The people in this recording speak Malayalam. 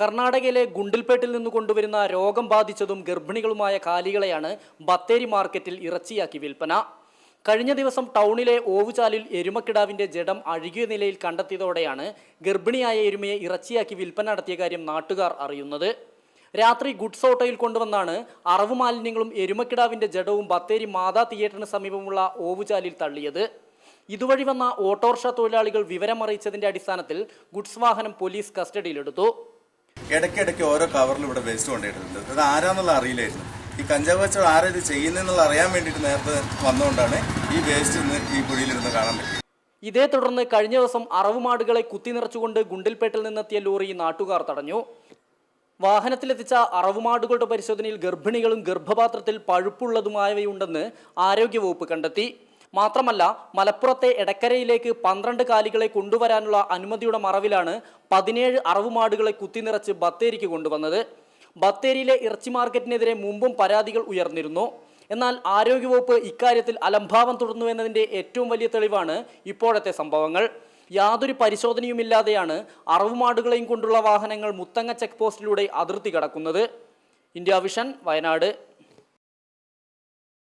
കർണാടകയിലെ ഗുണ്ടിൽപേട്ടിൽ നിന്ന് കൊണ്ടുവരുന്ന രോഗം ബാധിച്ചതും ഗർഭിണികളുമായ കാലികളെയാണ് ബത്തേരി മാർക്കറ്റിൽ ഇറച്ചിയാക്കി വിൽപ്പന. കഴിഞ്ഞ ദിവസം ടൗണിലെ ഓവുചാലിൽ എരുമക്കിടാവിന്റെ ജഡം അഴുകിയ നിലയിൽ കണ്ടെത്തിയതോടെയാണ് ഗർഭിണിയായ എരുമയെ ഇറച്ചിയാക്കി വിൽപ്പന നടത്തിയ കാര്യം നാട്ടുകാർ അറിയുന്നത്. രാത്രി ഗുഡ്സ് ഓട്ടോയിൽ കൊണ്ടുവന്നാണ് അറവ് മാലിന്യങ്ങളും എരുമക്കിടാവിന്റെ ജഡവും ബത്തേരി മാതാ തിയേറ്ററിന് സമീപമുള്ള ഓവുചാലിൽ തള്ളിയത്. ഇതുവഴി വന്ന ഓട്ടോറിക്ഷ തൊഴിലാളികൾ വിവരമറിയിച്ചതിന്റെ അടിസ്ഥാനത്തിൽ ഗുഡ്സ് വാഹനം പോലീസ് കസ്റ്റഡിയിലെടുത്തു. ഇടയ്ക്കിടയ്ക്ക് ഓരോ കവറിൽ ഇവിടെ വേസ്റ്റ് കൊണ്ടിട്ടുണ്ട് അത് ആരാന്നുള്ള അറിയില്ലായിരുന്നു. ഈ കഞ്ചാവ് കച്ചവടം ആരാ ഇത് ചെയ്യുന്നതെന്നുള്ള അറിയാൻ വേണ്ടിയിട്ട് നേരത്തെ വന്നുകൊണ്ടാണ് ഈ വേസ്റ്റ് ഇന്ന് ഈ കുഴിയിലിരുന്ന് കാണാൻ പറ്റിയത്. ഇതേ തുടർന്ന് കഴിഞ്ഞ ദിവസം അറവുമാടുകളെ കുത്തി നിറച്ചുകൊണ്ട് ഗുണ്ടിൽപേട്ടിൽ നിന്നെത്തിയ ലോറി നാട്ടുകാർ തടഞ്ഞു. വാഹനത്തിലെത്തിച്ച അറവുമാടുകളുടെ പരിശോധനയിൽ ഗർഭിണികളും ഗർഭപാത്രത്തിൽ പഴുപ്പുള്ളതുമായവയുണ്ടെന്ന് ആരോഗ്യവകുപ്പ് കണ്ടെത്തി. മാത്രമല്ല മലപ്പുറത്തെ എടക്കരയിലേക്ക് പന്ത്രണ്ട് കാലികളെ കൊണ്ടുവരാനുള്ള അനുമതിയുടെ മറവിലാണ് പതിനേഴ് അറവുമാടുകളെ കുത്തിനിറച്ച് ബത്തേരിക്ക് കൊണ്ടുവന്നത്. ബത്തേരിയിലെ ഇറച്ചി മാർക്കറ്റിനെതിരെ മുമ്പും പരാതികൾ ഉയർന്നിരുന്നു. എന്നാൽ ആരോഗ്യവകുപ്പ് ഇക്കാര്യത്തിൽ അലംഭാവം തുടർന്നു എന്നതിന്റെ ഏറ്റവും വലിയ തെളിവാണ് ഇപ്പോഴത്തെ സംഭവങ്ങൾ. യാതൊരു പരിശോധനയുമില്ലാതെയാണ് അറവുമാടുകളെയും കൊണ്ടുള്ള വാഹനങ്ങൾ മുത്തങ്ങ ചെക്ക് പോസ്റ്റിലൂടെ അതിർത്തി കടക്കുന്നത്. India vision Wayanad.